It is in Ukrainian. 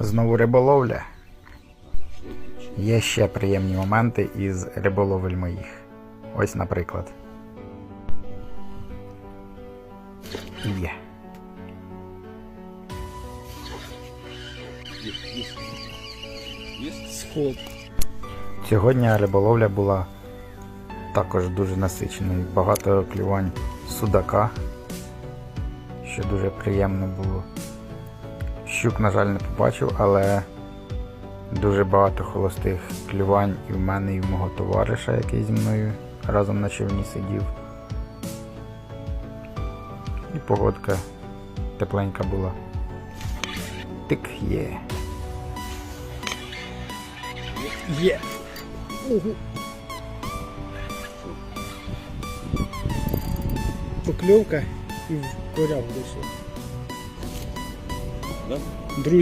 Знову риболовля. Є ще приємні моменти із риболовель моїх. Ось, наприклад. Є. Сход. Сьогодні риболовля була також дуже насиченою. Багато клювань судака, що дуже приємно було. Щук, на жаль, не побачив, але дуже багато холостих клювань і в мене, і в мого товариша, який зі мною разом на човні сидів. І погодка тепленька була. Тик є. Є. Ого. Покльовка і в коряк вийшов. Друзі.